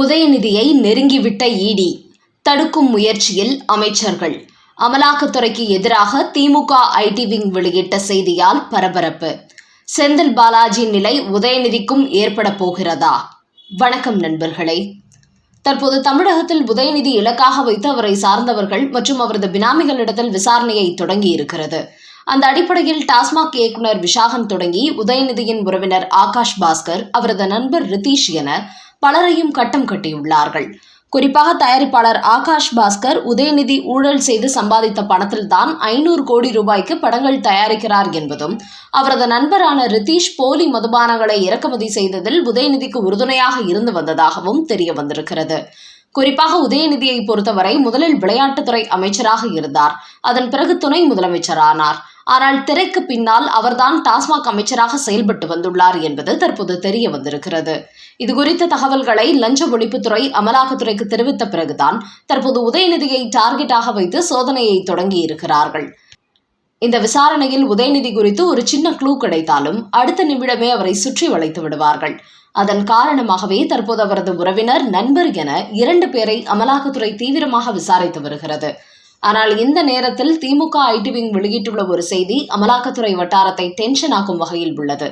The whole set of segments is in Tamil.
உதயநிதியை நெருங்கிவிட்ட இடி தடுக்கும் முயற்சியில் அமைச்சர்கள். அமலாக்கத்துறைக்கு எதிராக திமுக ஐடி விங் வெளியிட்ட செய்தியால் பரபரப்பு. செந்தில் பாலாஜி நிலை உதயநிதிக்கும் ஏற்பட போகிறதா? வணக்கம் நண்பர்களே. தற்போது தமிழகத்தில் உதயநிதி இலக்காக வைத்து அவரை சார்ந்தவர்கள் மற்றும் அவரது பினாமிகளிடத்தில் விசாரணையை தொடங்கி இருக்கிறது அந்த அடிப்படையில் டாஸ்மாக் இயக்குனர் விஷாகன் தொடங்கி உதயநிதியின் உறவினர் ஆகாஷ் பாஸ்கர் அவரது நண்பர் ரிதீஷ் என பலரையும் கட்டம் கட்டியுள்ளார்கள். குறிப்பாக தயாரிப்பாளர் ஆகாஷ் பாஸ்கர் உதயநிதி ஊழல் செய்து சம்பாதித்த பணத்தில்தான் ஐநூறு கோடி ரூபாய்க்கு படங்கள் தயாரிக்கிறார் என்பதும் அவரது நண்பரான ரிதீஷ் போலி மதுபானங்களை இறக்குமதி செய்ததில் உதயநிதிக்கு உறுதுணையாக இருந்து வந்ததாகவும் தெரிய வந்திருக்கிறது. குறிப்பாக உதயநிதியை பொறுத்தவரை முதலில் விளையாட்டுத்துறை அமைச்சராக இருந்தார். அதன் பிறகு துணை முதலமைச்சரானார். ஆனால் திரைக்கு பின்னால் அவர்தான் டாஸ்மாக் அமைச்சராக செயல்பட்டு வந்துள்ளார் என்பது தற்போது தெரிய வந்திருக்கிறது. இதுகுறித்த தகவல்களை லஞ்ச ஒழிப்புத்துறை அமலாக்கத்துறைக்கு தெரிவித்த பிறகுதான் தற்போது உதயநிதியை டார்கெட்டாக வைத்து சோதனையை தொடங்கியிருக்கிறார்கள். இந்த விசாரணையில் உதயநிதி குறித்து ஒரு சின்ன க்ளூ கிடைத்தாலும் அடுத்த நிமிடமே அவரை சுற்றி வளைத்து விடுவார்கள். அதன் காரணமாகவே தற்போது அவரது உறவினர் நண்பர் என இரண்டு பேரை அமலாக்கத்துறை தீவிரமாக விசாரித்து வருகிறது. ஆனால் இந்த நேரத்தில் திமுக ஐடி விங் வெளியிட்டுள்ள ஒரு செய்தி அமலாக்கத்துறை வட்டாரத்தை டென்ஷன் ஆக்கும் வகையில் உள்ளது.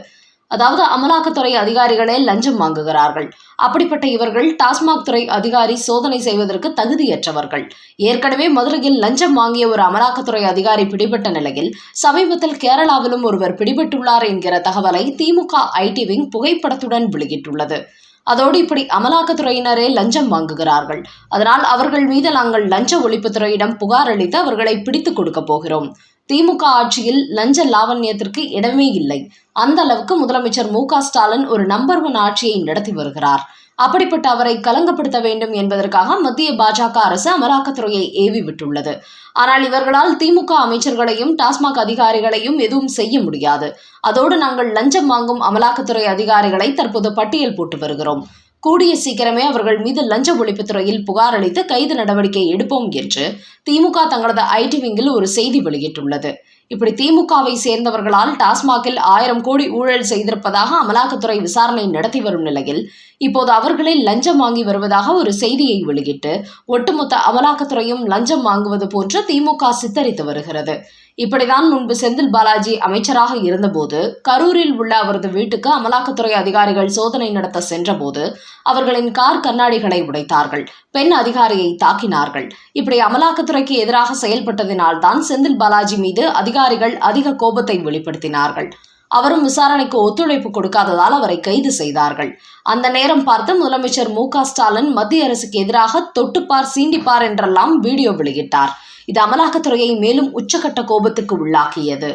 அதாவது அமலாக்கத்துறை அதிகாரிகளே லஞ்சம் வாங்குகிறார்கள். அப்படிப்பட்ட இவர்கள் டாஸ்மாக் துறை அதிகாரி சோதனை செய்வதற்கு தகுதியற்றவர்கள். ஏற்கனவே மதுரையில் லஞ்சம் வாங்கிய ஒரு அமலாக்கத்துறை அதிகாரி பிடிபட்ட நிலையில் சமீபத்தில் கேரளாவிலும் ஒருவர் பிடிபட்டுள்ளார் என்கிற தகவலை திமுக ஐடி விங் புகைப்படத்துடன் வெளியிட்டுள்ளது. அதோடு இப்படி அமலாக்கத்துறையினரே லஞ்சம் வாங்குகிறார்கள். அதனால் அவர்கள் மீது நாங்கள் லஞ்ச ஒழிப்புத்துறையிடம் புகார் அளித்து அவர்களை பிடித்துக் கொடுக்க போகிறோம். திமுக ஆட்சியில் லஞ்ச லாவண்யத்திற்கு இடமே இல்லை. அந்த அளவுக்கு முதலமைச்சர் மு க ஸ்டாலின் ஒரு நம்பர் ஒன் ஆட்சியை நடத்தி வருகிறார். அப்படிப்பட்ட அவரை கலங்கப்படுத்த வேண்டும் என்பதற்காக மத்திய பாஜக அரசு அமலாக்கத்துறையை ஏவி விட்டுள்ளது ஆனால் இவர்களால் திமுக அமைச்சர்களையும் டாஸ்மாக் அதிகாரிகளையும் எதுவும் செய்ய முடியாது. அதோடு நாங்கள் லஞ்சம் வாங்கும் அமலாக்கத்துறை அதிகாரிகளை தற்போது பட்டியல் போட்டு வருகிறோம். கூடிய சீக்கிரமே அவர்கள் மீது லஞ்ச ஒழிப்புத்துறையில் புகார் அளித்து கைது நடவடிக்கை எடுப்போம் என்று திமுக தங்களது ஐடி விங்கில் ஒரு செய்தி வெளியிட்டுள்ளது. இப்படி திமுகவை சேர்ந்தவர்களால் டாஸ்மாகில் ஆயிரம் கோடி ஊழல் செய்திருப்பதாக அமலாக்கத்துறை விசாரணை நடத்தி வரும் நிலையில் இப்போது அவர்களே லஞ்சம் வாங்கி வருவதாக ஒரு செய்தியை வெளியிட்டு ஒட்டுமொத்த அமலாக்கத்துறையும் லஞ்சம் வாங்குவது போன்று திமுக சித்தரித்து வருகிறது. இப்படிதான் முன்பு செந்தில் பாலாஜி அமைச்சராக இருந்தபோது கரூரில் உள்ள அவரது வீட்டுக்கு அமலாக்கத்துறை அதிகாரிகள் சோதனை நடத்த சென்றபோது அவர்களின் கார் கண்ணாடிகளை உடைத்தார்கள் பெண் அதிகாரியை தாக்கினார்கள். இப்படி அமலாக்கத்துறைக்கு எதிராக செயல்பட்டதினால் தான் செந்தில் பாலாஜி மீது அதிகாரிகள் அதிக கோபத்தை வெளிப்படுத்தினார்கள். அவரும் விசாரணைக்கு ஒத்துழைப்பு கொடுக்காததால் அவரை கைது செய்தார்கள். அந்த நேரம் பார்த்து முதலமைச்சர் மு ஸ்டாலின் மத்திய அரசுக்கு எதிராக தொட்டுப்பார் சீண்டிப்பார் என்றெல்லாம் வீடியோ வெளியிட்டார். இது அமலாக்கத்துறையை மேலும் உச்சக்கட்ட கோபத்துக்கு உள்ளாக்கியது.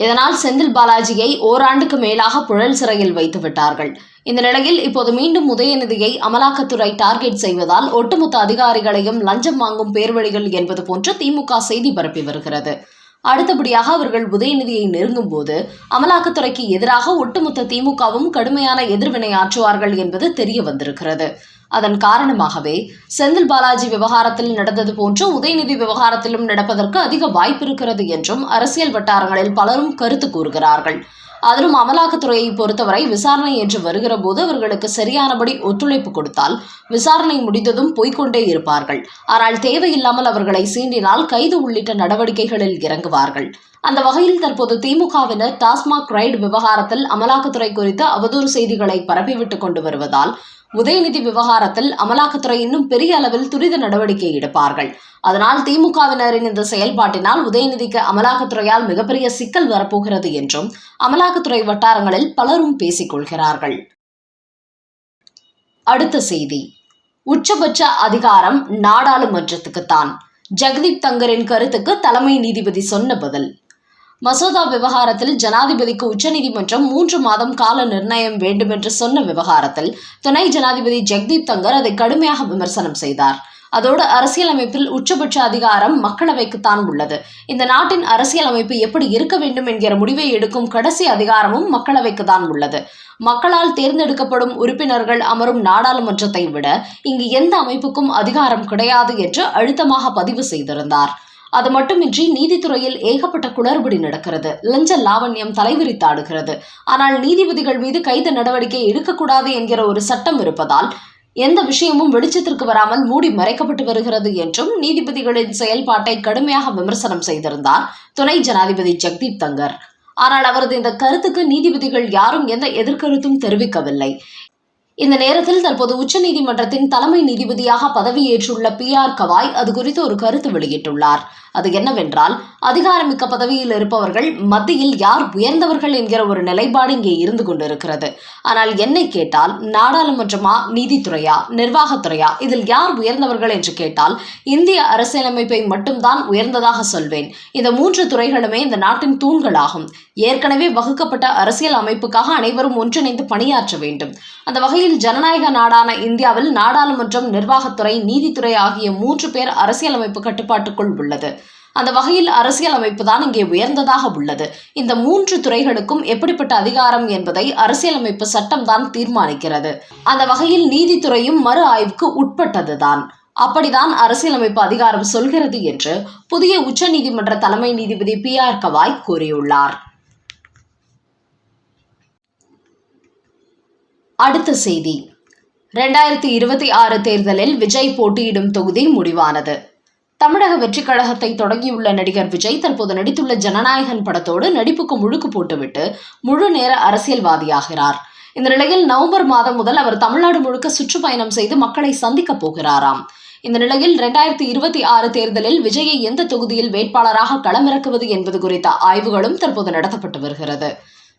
இதனால் செந்தில் பாலாஜியை ஓராண்டுக்கு மேலாக புழல் சிறையில் வைத்து விட்டார்கள். இந்த நிலையில் இப்போது மீண்டும் உதயநிதியை அமலாக்கத்துறை டார்கெட் செய்வதால் ஒட்டுமொத்த அதிகாரிகளையும் லஞ்சம் வாங்கும் பேர்வழிகள் என்பது போன்று திமுக செய்தி பரப்பி வருகிறது. அடுத்தபடியாக அவர்கள் உதயநிதியை நெருங்கும் போது அமலாக்கத்துறைக்கு எதிராக ஒட்டுமொத்த திமுகவும் கடுமையான எதிர்வினை ஆற்றுவார்கள் என்பது தெரிய வந்திருக்கிறது. அதன் காரணமாகவே செந்தில் பாலாஜி விவகாரத்தில் நடந்தது போன்று உதயநிதி விவகாரத்திலும் நடப்பதற்கு அதிக வாய்ப்பு இருக்கிறது என்றும் அரசியல் வட்டாரங்களில் பலரும் கருத்து கூறுகிறார்கள். அதிலும் அமலாக்கத்துறையை பொறுத்தவரை விசாரணை என்று வருகிற போது அவர்களுக்கு சரியானபடி ஒத்துழைப்பு கொடுத்தால் விசாரணை முடிந்ததும் போய்கொண்டே இருப்பார்கள். ஆனால் தேவையில்லாமல் அவர்களை சீண்டினால் கைது உள்ளிட்ட நடவடிக்கைகளில் இறங்குவார்கள். அந்த வகையில் தற்போது திமுகவினர் டாஸ்மாக் ரைடு விவகாரத்தில் அமலாக்கத்துறை குறித்து அவதூறு செய்திகளை பரப்பிவிட்டுக் கொண்டு வருவதால் உதயநிதி விவகாரத்தில் அமலாக்கத்துறை இன்னும் பெரிய அளவில் துரித நடவடிக்கை எடுப்பார்கள். அதனால் திமுகவினரின் இந்த செயல்பாட்டினால் உதயநிதிக்கு அமலாக்கத்துறையால் மிகப்பெரிய சிக்கல் வரப்போகிறது என்றும் அமலாக்கத்துறை வட்டாரங்களில் பலரும் பேசிக் கொள்கிறார்கள் அடுத்த செய்தி. உச்சபட்ச அதிகாரம் நாடாளுமன்றத்துக்குத்தான். ஜெகதீப் தங்கரின் கருத்துக்கு தலைமை நீதிபதி சொன்ன பதில். மசோதா விவகாரத்தில் ஜனாதிபதிக்கு உச்சநீதிமன்றம் மூன்று மாதம் கால நிர்ணயம் வேண்டும் என்று சொன்ன விவகாரத்தில் துணை ஜனாதிபதி ஜெக்தீப் தங்கர் அதை கடுமையாக விமர்சனம் செய்தார். அதோடு அரசியலமைப்பில் உச்சபட்ச அதிகாரம் மக்களவைக்குத்தான் உள்ளது. இந்த நாட்டின் அரசியலமைப்பு எப்படி இருக்க வேண்டும் என்கிற முடிவை எடுக்கும் கடைசி அதிகாரமும் மக்களவைக்கு தான் உள்ளது. மக்களால் தேர்ந்தெடுக்கப்படும் உறுப்பினர்கள் அமரும் நாடாளுமன்றத்தை விட இங்கு எந்த அமைப்புக்கும் அதிகாரம் கிடையாது என்று அழுத்தமாக பதிவு செய்திருந்தார். அது மட்டுமின்றி நீதித்துறையில் ஏகப்பட்ட குளறுபடி நடக்கிறது. லஞ்ச லாவண்யம் தலைவிரித்தாடுகிறது ஆனால் நீதிபதிகள் மீது கைது நடவடிக்கை எடுக்கக்கூடாது என்கிற ஒரு சட்டம் இருப்பதால் எந்த விஷயமும் வெளிச்சத்திற்கு வராமல் மூடி மறைக்கப்பட்டு வருகிறது என்றும் நீதிபதிகளின் செயல்பாட்டை கடுமையாக விமர்சனம் செய்திருந்தார் துணை ஜனாதிபதி ஜெக்தீப் தங்கர். ஆனால் அவரது இந்த கருத்துக்கு நீதிபதிகள் யாரும் எந்த எதிர்கருத்தும் தெரிவிக்கவில்லை. இந்த நேரத்தில் தற்போது உச்சநீதிமன்றத்தின் தலைமை நீதிபதியாக பதவியேற்றுள்ள பி ஆர் கவாய் அது குறித்து ஒரு கருத்து வெளியிட்டுள்ளார். அது என்னவென்றால் அதிகாரமிக்க பதவியில் இருப்பவர்கள் மத்தியில் யார் உயர்ந்தவர்கள் என்கிற ஒரு நிலைப்பாடு இங்கே இருந்து கொண்டிருக்கிறது. ஆனால் என்னை கேட்டால் நாடாளுமன்றமா நீதித்துறையா நிர்வாகத்துறையா இதில் யார் உயர்ந்தவர்கள் என்று கேட்டால் இந்திய அரசியலமைப்பை மட்டும்தான் உயர்ந்ததாக சொல்வேன். இந்த மூன்று துறைகளுமே இந்த நாட்டின் தூண்களாகும். ஏற்கனவே வகுக்கப்பட்ட அரசியல் அமைப்புக்காக அனைவரும் ஒன்றிணைந்து பணியாற்ற வேண்டும். அந்த வகையில் ஜனநாயக நாடான இந்தியாவில் நாடாளுமன்றம் நிர்வாகத்துறை நீதித்துறை ஆகிய மூன்று பேர் அரசியலமைப்பு கட்டுப்பாட்டுக்குள் உள்ளது. அந்த வகையில் அரசியல் அமைப்பு தான் இங்கே உயர்ந்ததாக உள்ளது. இந்த மூன்று துறைகளுக்கும் எப்படிப்பட்ட அதிகாரம் என்பதை அரசியலமைப்பு சட்டம் தான் தீர்மானிக்கிறது. அந்த வகையில் நீதித்துறையும் மறு ஆய்வுக்கு உட்பட்டதுதான். அப்படிதான் அரசியலமைப்பு அதிகாரம் சொல்கிறது என்று புதிய உச்சநீதிமன்ற தலைமை நீதிபதி பி ஆர் கவாய் கூறியுள்ளார். அடுத்த செய்தி. ரெண்டாயிரத்தி இருபத்தி ஆறு தேர்தலில் விஜய் போட்டியிடும் தொகுதி முடிவானது. தமிழக வெற்றிக் கழகத்தை தொடங்கியுள்ள நடிகர் விஜய் தற்போது நடித்துள்ள ஜனநாயகன் படத்தோடு நடிப்புக்கு முழுக்கு போட்டுவிட்டு முழு நேர அரசியல்வாதியாகிறார். இந்த நிலையில் நவம்பர் மாதம் முதல் அவர் தமிழ்நாடு முழுக்க சுற்றுப்பயணம் செய்து மக்களை சந்திக்கப் போகிறாராம். இந்த நிலையில் இரண்டாயிரத்தி இருபத்தி ஆறு தேர்தலில் விஜயை எந்த தொகுதியில் வேட்பாளராக களமிறக்குவது என்பது குறித்த ஆய்வுகளும் தற்போது நடத்தப்பட்டு வருகிறது.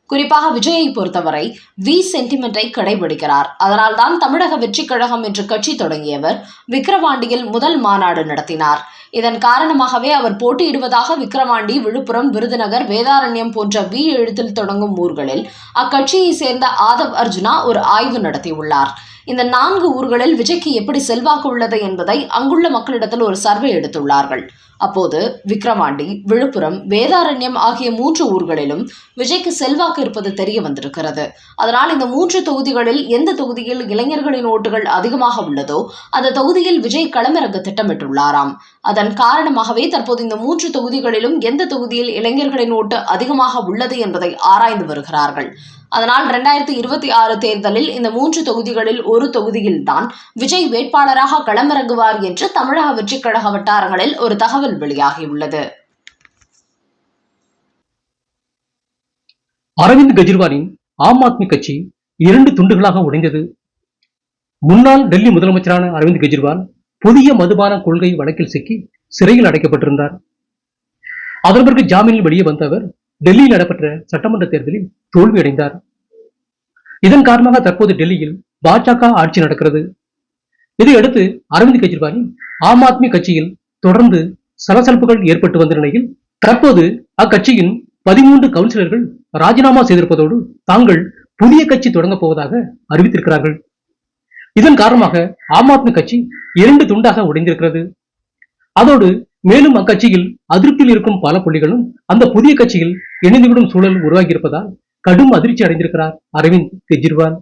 குறிப்பாக விஜயை பொறுத்தவரை வி சென்டிமெண்டை கடைபிடிக்கிறார். அதனால்தான் தமிழக வெற்றி கழகம் என்று கட்சி தொடங்கியவர் விக்கிரவாண்டியில் முதல் மாநாடு நடத்தினார். இதன் காரணமாகவே அவர் போட்டியிடுவதாக விக்கிரவாண்டி விழுப்புரம் விருதுநகர் வேதாரண்யம் போன்ற வி எழுத்தில் தொடங்கும் ஊர்களில் அக்கட்சியை சேர்ந்த ஆதவ் அர்ஜுனா ஒரு ஆய்வு நடத்தியுள்ளார். இந்த நான்கு ஊர்களில் விஜய்க்கு எப்படி செல்வாக்கு உள்ளது என்பதை அங்குள்ள மக்களிடத்தில் ஒரு சர்வே எடுத்துள்ளார்கள். அப்போது விக்ரவாண்டி விழுப்புரம் வேதாரண்யம் ஆகிய மூன்று ஊர்களிலும் விஜய்க்கு செல்வாக்கு இருப்பது தெரிய வந்திருக்கிறது. அதனால் இந்த மூன்று தொகுதிகளில் எந்த தொகுதியில் இளைஞர்களின் ஓட்டுகள் அதிகமாக உள்ளதோ அந்த தொகுதியில் விஜய் களமிறங்க திட்டமிட்டுள்ளாராம். அதன் காரணமாகவே தற்போது இந்த மூன்று தொகுதிகளிலும் எந்த தொகுதியில் இளைஞர்களின் ஓட்டு அதிகமாக உள்ளது என்பதை ஆராய்ந்து வருகிறார்கள். அதனால் இரண்டாயிரத்தி இருபத்தி ஆறு தேர்தலில் இந்த மூன்று தொகுதிகளில் ஒரு தொகுதியில்தான் விஜய் வேட்பாளராக களமிறங்குவார் என்று தமிழக வெற்றிக் கழக வட்டாரங்களில் ஒரு தகவல் வெளியாகியுள்ளது. அரவிந்த் கெஜ்ரிவாலின் ஆம் ஆத்மி கட்சி இரண்டு துண்டுகளாக உடைந்தது. முன்னாள் டெல்லி முதலமைச்சரான அரவிந்த் கெஜ்ரிவால் புதிய மதுபான கொள்கை வழக்கில் சிக்கி சிறையில் அடைக்கப்பட்டிருந்தார். அதன் பிறகு ஜாமீனில் வெளியே வந்த அவர் டெல்லியில் நடைபெற்ற சட்டமன்ற தேர்தலில் தோல்வியடைந்தார் இதன் காரணமாக தற்போது டெல்லியில் பாஜக ஆட்சி நடக்கிறது. இதையடுத்து அரவிந்த் கெஜ்ரிவாலின் ஆம் ஆத்மி கட்சியில் தொடர்ந்து சலசலப்புகள் ஏற்பட்டு வந்த நிலையில் தற்போது அக்கட்சியின் பதிமூன்று கவுன்சிலர்கள் ராஜினாமா செய்திருப்பதோடு தாங்கள் புதிய கட்சி தொடங்கப் போவதாக அறிவித்திருக்கிறார்கள். இதன் காரணமாக ஆம் ஆத்மி கட்சி இரண்டு துண்டாக உடைந்திருக்கிறது. அதோடு மேலும் அக்கட்சியில் அதிருப்தியில் இருக்கும் பல புள்ளிகளும் அந்த புதிய கட்சியில் இணைந்துவிடும் சூழல் உருவாகியிருப்பதால் கடும் அதிர்ச்சி அடைந்திருக்கிறார் அரவிந்த் கெஜ்ரிவால்.